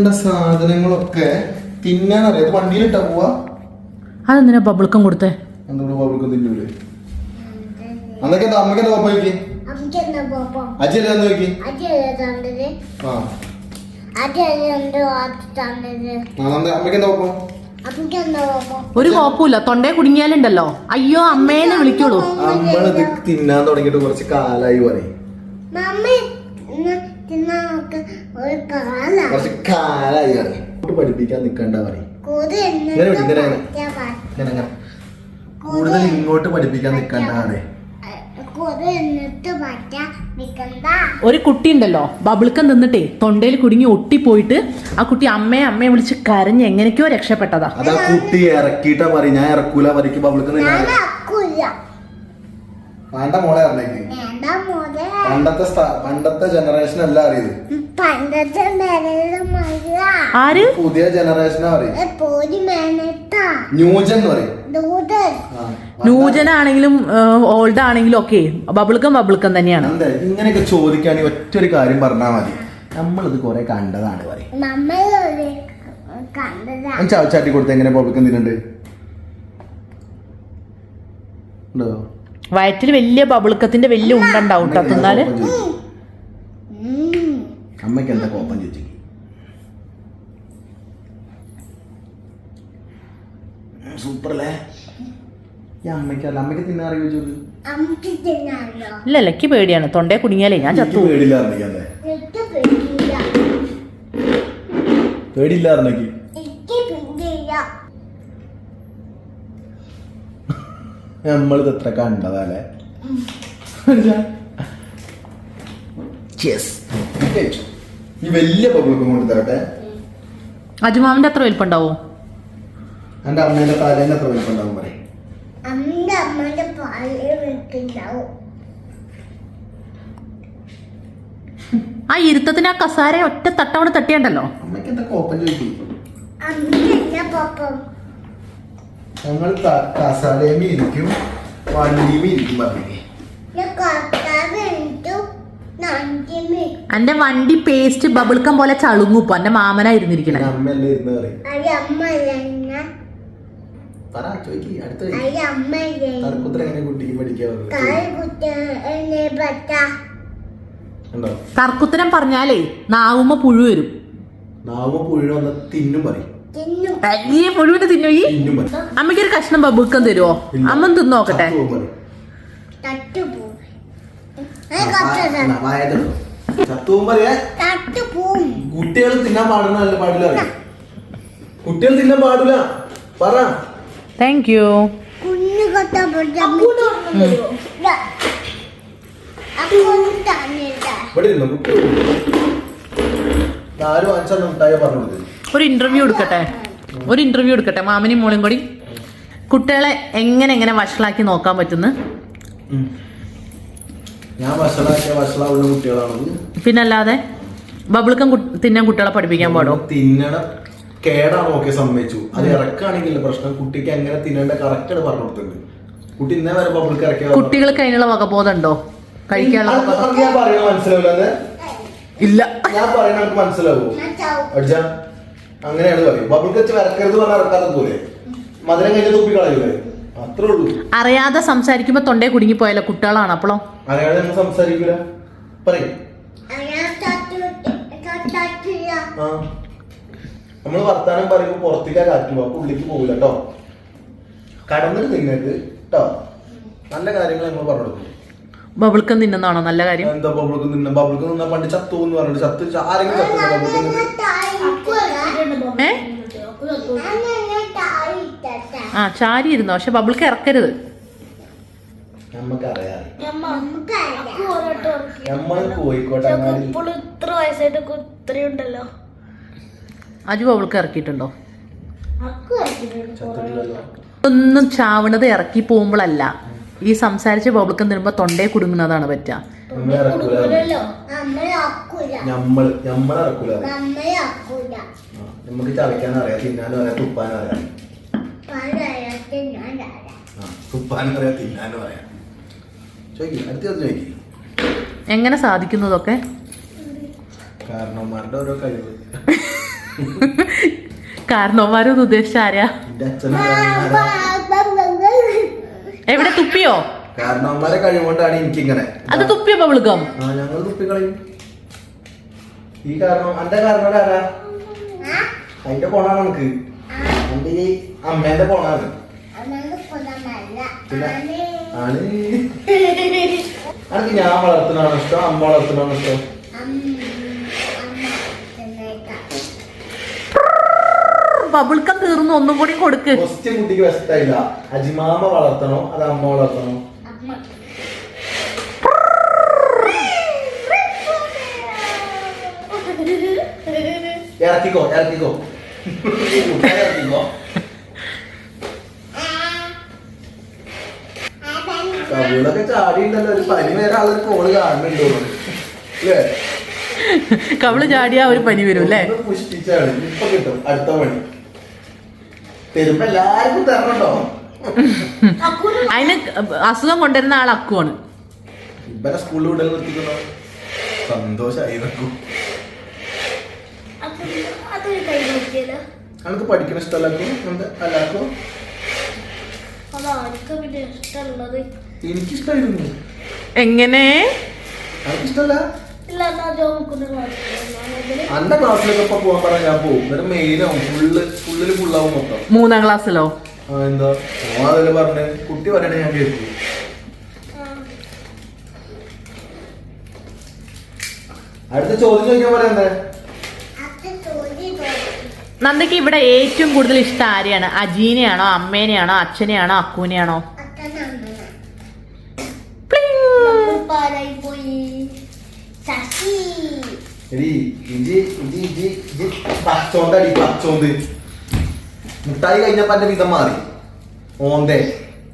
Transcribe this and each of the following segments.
കണ്ട സാധനങ്ങളൊക്കെ തിന്നാൻ അറിയാം വണ്ടിയിലിട്ടാ പോവാ. അതെന്തിനാ ബബിൾക്കം കൊടുത്തേ? എന്തുകൊണ്ട് പബ്ലിക്കും തിന്നൂലേ? അന്നൊക്കെ എന്താ അമ്മയ്ക്ക് എന്താ പോയി അച്ഛല്ലേ നോക്കി ആ. അമ്മയ്ക്ക് എന്താ പപ്പം? ഒരു കോപ്പൂല തൊണ്ടേ കുടുങ്ങിയാലുണ്ടല്ലോ. അയ്യോ അമ്മേനെ വിളിക്കോളൂ നമ്മളിത് തിന്നാൻ തുടങ്ങിയിട്ട് കുറച്ച് കാലായി പറയും മമ്മി ഇന്ന് തിന്നാൻ നമുക്ക് ഒരു കാല കുറച്ച് കാലായി ഇങ്ങോട്ട് പഠിപ്പിക്കാൻ നിക്കണ്ട പറയും. കൂടുതൽ ഇങ്ങോട്ട് പഠിപ്പിക്കാൻ നിക്കണ്ട പറയും. ഒരു കുട്ടി ഉണ്ടല്ലോ ബബിൾക്കം തിന്നിട്ടേ തൊണ്ടയിൽ കുടുങ്ങി ഒട്ടിപ്പോയിട്ട് ആ കുട്ടി അമ്മയെ അമ്മയെ വിളിച്ച് കരഞ്ഞ് എങ്ങനെയൊക്കെയോ രക്ഷപ്പെട്ടതാ. അതാ കുട്ടി ഇറക്കിട്ടാ പറയും. ഞാൻ ഇറക്കൂല പറയും. അക്കൂല വേണ്ട മോളെ ഇറങ്ങേക്ക് പണ്ടത്തെ പണ്ടത്തെ ജനറേഷൻ അല്ല അറിയത്. ആര്? പുതിയ ജനറേഷൻ ന്യൂജൻ എന്ന് പറയും. ദൂതൻ ആ. ന്യൂജനാണെങ്കിലും ഓൾഡ് ആണെങ്കിലും ഒക്കെ ബബിൾക്കം ബബിൾക്കം തന്നെയാണ്. ഇങ്ങനെയൊക്കെ ചോദിക്കുകയാണെങ്കിൽ ഒറ്റ ഒരു കാര്യം പറഞ്ഞാൽ മതി. നമ്മളിത് കുറെ കണ്ടതാണ് പറയും. ചാവച്ചാട്ടി കൊടുത്ത് എങ്ങനെ ബബിൾക്കം തിന്നുണ്ട്? ഉണ്ടോ? വയറ്റിൽ വലിയ ബബിൾക്കത്തിന്റെ വലിയ ഉണ്ടുണ്ടാവും കേട്ടോ തിന്നാൽ. അമ്മയ്ക്ക് എന്താ കോപ്പം ചോദിച്ചു? സൂപ്പർ അല്ലേ ഈ അമ്മയ്ക്കല്ല. അമ്മയ്ക്ക് തിന്നാൻ അറിയോ ചോദിച്ചു അമ്മയ്ക്ക് തിന്നാലോ ഇല്ല ലക്ക് പേടിയാണ്. തൊണ്ടേ കുടുങ്ങിയാലേ ഞാൻ ചത്തു പേടിയില്ല. അറിയില്ലേ നമ്മളിത് എത്ര കണ്ടതല്ലേ ഈ വലിയ പബ്ലിക്കും കൊണ്ട് തരട്ടെ. അജുമാവിന്റെ അത്ര വലിപ്പുണ്ടാവോ? എന്റെ അമ്മേന്റെ തലേന്റെ അത്ര വലിപ്പുണ്ടാവും പറയും. ആ ഇരുത്തത്തിന് ആ കസാര ഒറ്റ തട്ടവണ തട്ടിയണ്ടല്ലോ? അമ്മയ്ക്ക് എന്താ കോപ്പം? ചോദിക്കും ഞങ്ങൾ കസാലയും ഇരിക്കും വണ്ടിയും ഇരിക്കും പറഞ്ഞേ എന്റെ വണ്ടി പേസ്റ്റ് ബബിൾക്കം പോലെ ചളുങ്ങുപ്പോ എന്റെ മാമനാ ഇരുന്നിരിക്കണേ. തർക്കുത്തരം പറഞ്ഞാലേ നാവുമ്മ പുഴു വരും. നാവുമ്മ പുഴു വന്ന തിന്നും പറയും. തിന്നു. ഈ അമ്മയ്ക്ക് ഒരു കഷ്ണം ബബുക്കം തരുമോ ഇല്ല. അമ്മ തിന്നു നോക്കട്ടെ. കുട്ടികൾ തിന്നാൻ പാടുന്നല്ല പാടില്ല. അറിയാം കുട്ടികൾ തിന്നാൻ പാടില്ല. പറ. താങ്ക് യു ഇവിടെ ഇരുന്നു കുട്ടികൾ ആരും മുട്ടായ പറഞ്ഞു കൊടുത്തത് ഒരു ഇന്റർവ്യൂ എടുക്കട്ടെ? ഒരു ഇന്റർവ്യൂ എടുക്കട്ടെ മാമനും മോളും കൂടി? കുട്ടികളെ എങ്ങനെ എങ്ങനെ വഷളാക്കി നോക്കാൻ പറ്റുന്നു? പിന്നല്ലാതെ ബബിൾക്കം കു- തിന്നാൻ കുട്ടികളെ പഠിപ്പിക്കാൻ പാടോ? തിന്നണം കേടാണോ ഒക്കെ സമ്മതിച്ചു. അത് ഇറക്കാണെങ്കിൽ പ്രശ്നം. കുട്ടിക്ക് എങ്ങനെ തിന്നേണ്ട കറക്റ്റ് പറഞ്ഞു കൊടുത്തിട്ടുണ്ട്. കുട്ടി ഇന്നേ വരെ ബബിൾക്ക് ഇറക്കിയ കുട്ടികൾക്ക് അതിനുള്ള വകബോധം ഉണ്ടോ കഴിക്കാനുള്ള ഞാൻ പറയുന്നത് മനസ്സിലാവില്ല ഇല്ല. ഞാൻ പറയുന്നത് മനസ്സിലാവൂ? അടിച്ച. അങ്ങനെയാണ് പറയും ബബിൾ വെച്ച് വരക്കരുത് പറഞ്ഞാൽ ഇറക്കാതെ പോലെ മധുരം കഴിഞ്ഞ തുപ്പി കളയൂലേ? അത്രേ ഉള്ളൂ. അറിയാതെ സംസാരിക്കുമ്പോ തൊണ്ടേ കുടുങ്ങിപ്പോയാലോ കുട്ടികളാണ് അപ്പളോ. അറിയാതെ നമ്മൾ സംസാരിക്കൂല? പറയും. ആ. നമ്മൾ വർത്താനം പറയുമ്പോ പുറത്തേക്കാ കാറ്റ് അപ്പൊ ഉള്ളിലേക്ക് പോകില്ല കേട്ടോ കടന്നിട്ട് തിന്നരുത് കേട്ടോ നല്ല കാര്യങ്ങൾ നമ്മൾ പറഞ്ഞു കൊടുക്കും. ബബിൾക്കം തിന്നുന്നതാണോ നല്ല കാര്യം? എന്താ ബബിൾക്ക് തിന്ന ബബിൾക്ക് തിന്നാ പണ്ട് ചത്തു എന്ന് പറഞ്ഞിട്ട് ചത്ത് ആരെങ്കിലും ചത്തു ബബിൾക്ക് ഏ? ആ ചാരി ഇരുന്നോ പക്ഷെ ബബിൾക്ക് ഇറക്കരുത്. അജു ബബിൾക്ക് ഇറക്കിയിട്ടുണ്ടോ? ഒന്നും ചാവണത് ഇറക്കി പോകുമ്പോഴല്ല. ഈ സംസാരിച്ച് ബബിൾക്ക് തരുമ്പോ തൊണ്ടേ കുടുങ്ങുന്നതാണ് പറ്റുക. ഇറക്കൂല. നമ്മളെ അക്കൂല നമുക്ക് അറിയാം തിന്നാനും അറിയാം തുപ്പാനും അറിയാം. തുപ്പാനും അറിയാം തിന്നാനും അറിയാം. ചോദിക്കും അടുത്ത ചോദിക്കും. എങ്ങനെ സാധിക്കുന്നതൊക്കെ കാരണവന്മാരുടെ ഓരോ കഴിവ്. കാരണവന്മാരൊന്നും ഉദ്ദേശിച്ച ആരാ? കാരണവന്മാരാ. എവിടെ തുപ്പിയോ? കാരണവന്മാരെ കഴിവുകൊണ്ടാണ് എനിക്കിങ്ങനെ. അത് തുപ്പിയോ ബബിൾഗം ആ ഞങ്ങൾ തുപ്പിക്കളയും ഈ കാരണം അന്റെ കാരണം ആരാ? അതിന്റെ പോണാണ് നമുക്ക് എന്റെ ഈ അമ്മേന്റെ പോണാണ് പിന്നെ? ആണ്. അനക്ക് ഞാൻ വളർത്തുന്നതാണ് ഇഷ്ടം? അമ്മ വളർത്തുന്നതാണ് ഇഷ്ടം? ബബിൾക്കം തീർന്നു. ഒന്നും കൂടി കൊടുക്ക്. കുട്ടിക്ക് വ്യക്തമായില്ല അജിമാമ വളർത്തണോ? അത് അമ്മ വളർത്തണോ? ഇറക്കിക്കോ ഇറക്കിക്കോ കുട്ടിയെ ഇറക്കിക്കോ കവിളൊക്കെ ചാടിയുണ്ടല്ലോ ഒരു പനി വരെ ആളൊരു കോൾ കാണുന്നുണ്ടോ അല്ലേ? കവിൾ ചാടിയാ ഒരു പനി വരും അല്ലേ? പുഷ്ടിച്ചാണ്. പുഷ്പിച്ചാണ് ഇപ്പൊ കിട്ടും അടുത്ത പണി. തരുമ്പോ എല്ലാവർക്കും തരണട്ടോ അതിന് അസുഖം കൊണ്ടുവരുന്ന ആൾ അക്കുവാണ്. ഇവരെ സ്കൂളിൽ വിടൽ നിർത്തിക്കുന്നോ. സന്തോഷമായി നിൽക്കും അതൊരു കൈ നോക്കിയല്ലോ അനക്ക് പഠിക്കണ ഇഷ്ടമല്ലാക്കും അല്ലാക്കോ എനിക്കിഷ്ടായിരുന്നു. എങ്ങനെ? എനിക്കിഷ്ടല്ല അന്റെ ക്ലാസ്സിലൊക്കെ പോവാൻ പറഞ്ഞാൽ ഞാൻ പോകും. മെയിനാവും ഫുള്ള് ഫുള്ളിൽ ഫുള്ളാവും മൊത്തം. മൂന്നാം ക്ലാസ്സിലോ? എന്താ? ഓ അതിൽ പറഞ്ഞ്? കുട്ടി പറയണേ ഞാൻ കേൾക്കും. അടുത്ത ചോദ്യം ചോദിക്കാൻ പറയണ്ടേ നന്ദയ്ക്ക് ഇവിടെ ഏറ്റവും കൂടുതൽ ഇഷ്ടം ആരെയാണ്? അജീനെയാണോ അമ്മേനെയാണോ അച്ഛനെയാണോ അക്കൂനെയാണോ ഇജി ഇജി ശശി എടി ഇഞ്ചി ഇഞ്ചി മുട്ടായി കഴിഞ്ഞപ്പോ എന്റെ വിധം മാറി. ഓന്തേ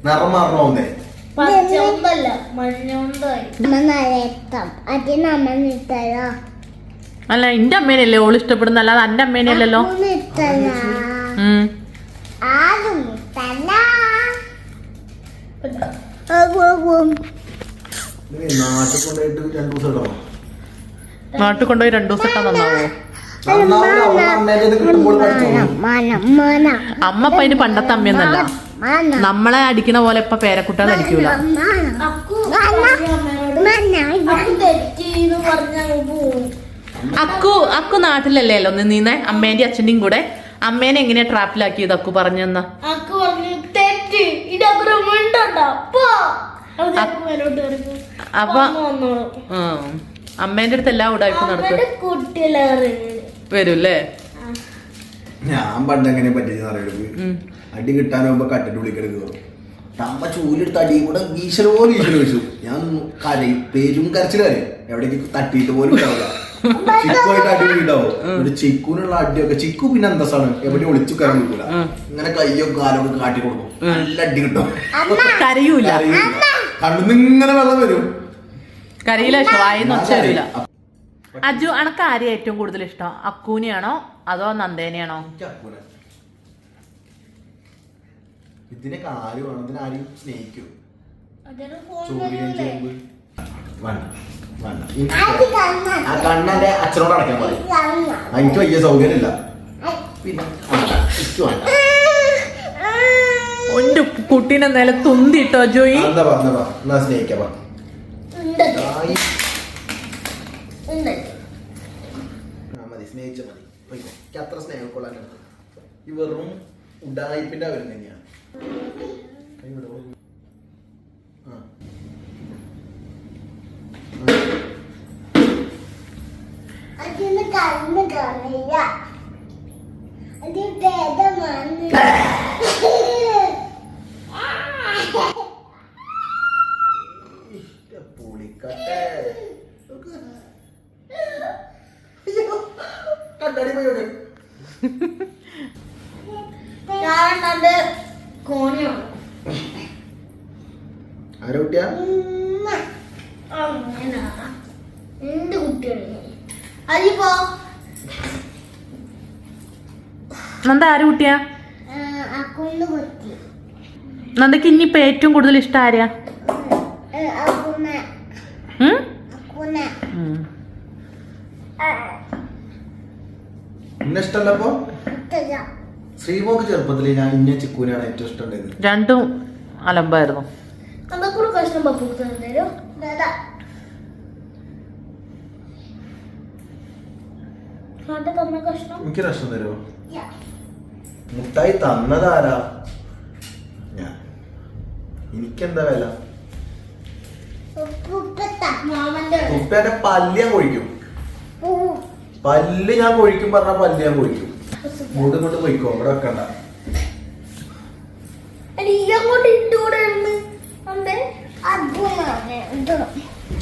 നിറം മാറണ ഓന്തേ. മഞ്ഞോണ്ടായി നിട്ടല്ലോ അല്ല എന്റെ അമ്മേനല്ലേ ഓൾ ഇഷ്ടപ്പെടുന്ന അല്ലാതെ എന്റെ അമ്മേനല്ലോ നിട്ടല്ല ഉം. ആരും നിട്ടല്ല ഇത് നാട്ടിൽ കൊണ്ടുപോയിട്ട് രണ്ടു ദിവസം ഇടണം? നാട്ടിൽ കൊണ്ടുപോയി രണ്ടു ദിവസം ഇട്ടാ നന്നാവോ? അമ്മ ഇപ്പൊ അതിന് പണ്ടത്തെ അമ്മയൊന്നല്ല. നമ്മളെ അടിക്കണ പോലെ ഇപ്പൊ പേരക്കുട്ടികൾ അടിക്കൂല. അക്കു അക്കു നാട്ടിലല്ലേ? ഒന്ന് നീന്നെ അമ്മേന്റെ അച്ഛന്റെയും കൂടെ. അമ്മേനെ എങ്ങനെയാ ട്രാപ്പിലാക്കിയത് അക്കു പറഞ്ഞെന്ന അക്കു പറഞ്ഞു അപ്പൊ അമ്മേന്റെ അടുത്ത് എല്ലാ ഉടായ്പ നടക്കും വരൂല്ലേ? ഞാൻ പണ്ട് എങ്ങനെ പറ്റിയെന്ന് അറിയരുത്. അടി കിട്ടാനാവുമ്പോ കട്ടിട്ട് കയറും അമ്മ ചൂലെടുത്ത് അടിയും കൂടെ ഈശ്വരോ ഈശ്വരോ വെച്ചു ഞാൻ കരയും പേരും കരച്ചിൽ കരയും എവിടേക്ക് തട്ടിയിട്ട് പോലും ഉണ്ടാവില്ല. ചിക്കുമായിട്ട് അടി ഉണ്ടാവും. ഒരു ചിക്കുനുള്ള അടിയൊക്കെ ചിക്കു പിന്നെ അന്തസ്സാണ് എവിടെ ഒളിച്ചു കയറി നിൽക്കൂല. ഇങ്ങനെ കയ്യോ കാലൊക്കെ കാട്ടി കൊടുക്കും. നല്ല അടി കിട്ടും. കരയൂല. കണ്ണുന്ന് ഇങ്ങനെ വെള്ളം വരും. കരയില്ല വായിന്ന് ഒച്ച വരില്ല കരയും. അജു അനക്ക് ആരെയാ ഏറ്റവും കൂടുതൽ ഇഷ്ടം? അക്കൂനെയാണോ അതോ നന്ദേനെയാണോ. ഇതിനൊക്കെ ആര് വേണം? ഇതിനെ ആരും സ്നേഹിക്കും? ആ കണ്ണെന്റെ അച്ഛനോട് അടയ്ക്കാൻ പറയും എനിക്ക് വലിയ സൗകര്യമില്ല. പിന്നെ എനിക്ക് വേണ്ട. ഒന്റെ കുട്ടീനെ നില തുന്തിട്ടോ ജോയി എന്താ പറഞ്ഞ സ്നേഹിക്കാം പറ ഉണ്ട് ആയി. ഉണ്ട് ആ, മതി സ്നേഹിച്ച മതി പോയിക്കോ. എനിക്ക് അത്ര സ്നേഹം കൊള്ളാൻ ഈ വെറും ഉഡായിപ്പിന്റെ അവരും തന്നെയാണ്. പുളിക്കട്ടെ. അയ്യോ, പോയി എവിടെ? ഞാൻ തന്റെ കോണിയാണ് ആരെ കുട്ടിയാ? കുട്ടിയാണ് അതിപ്പോ നന്ദ ആര് കുട്ടിയാ? നന്ദക്ക് ഇനിയിപ്പോ ഏറ്റവും കൂടുതൽ ഇഷ്ടം ആരെയാ ഏ, ഇഷ്ടല്ലപ്പോ ഇഷ്ടമല്ല അപ്പൊ ശ്രീമോക്ക് ചെറുപ്പത്തിൽ ഞാൻ ഇന്ന ചിക്കൂനാണ് ഏറ്റവും ഇഷ്ടം ഉണ്ടായത്. രണ്ടും അലമ്പായിരുന്നു. കഷ്ണം പപ്പു കഷ്ണം തരുമോ. മുട്ടായി തന്നതാരാ? ഞാൻ. എനിക്കെന്താ വില? പല്ല്യം ഉപ്പേന്റെ പല്ല് ഞാൻ കൊഴിക്കും. പല്ല് ഞാൻ കൊഴിക്കും പറഞ്ഞ പല്ല് ഞാൻ കൊഴിക്കും ഇങ്ങോട്ട് ഇങ്ങോട്ട് പോയിക്കോ അവിടെ വെക്കണ്ട.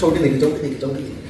ചോട്ടി നിൽക്കും ചോട്ടി നിൽക്കും ചോട്ടി നിൽക്കും